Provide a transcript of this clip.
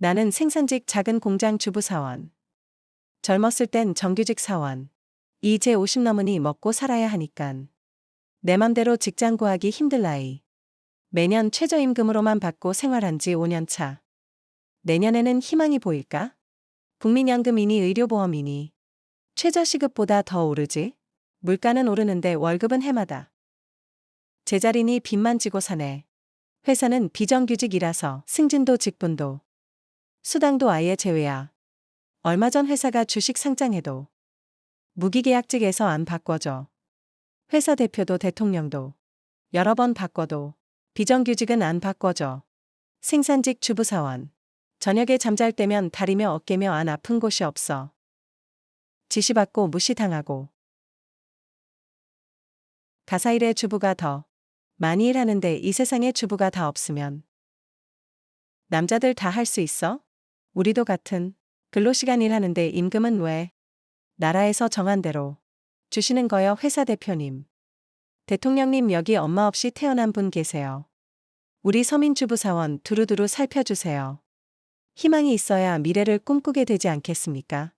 나는 생산직 작은 공장 주부 사원. 젊었을 땐 정규직 사원. 이제 50 넘으니 먹고 살아야 하니깐. 내 맘대로 직장 구하기 힘들 나이. 매년 최저임금으로만 받고 생활한 지 5년 차. 내년에는 희망이 보일까? 국민연금이니 의료보험이니. 최저시급보다 더 오르지? 물가는 오르는데 월급은 해마다. 제자리니 빚만 지고 사네. 회사는 비정규직이라서 승진도 직분도 수당도 아예 제외야. 얼마 전 회사가 주식 상장해도 무기계약직에서 안 바꿔줘. 회사 대표도 대통령도 여러 번 바꿔도 비정규직은 안 바꿔줘. 생산직 주부사원. 저녁에 잠잘 때면 다리며 어깨며 안 아픈 곳이 없어. 지시받고 무시당하고. 가사일의 주부가 더 많이 일하는데 이 세상에 주부가 다 없으면 남자들 다 할 수 있어? 우리도 같은 근로시간 일하는데 임금은 왜 나라에서 정한 대로 주시는 거요 회사 대표님. 대통령님 여기 엄마 없이 태어난 분 계세요. 우리 서민주부사원 두루두루 살펴주세요. 희망이 있어야 미래를 꿈꾸게 되지 않겠습니까?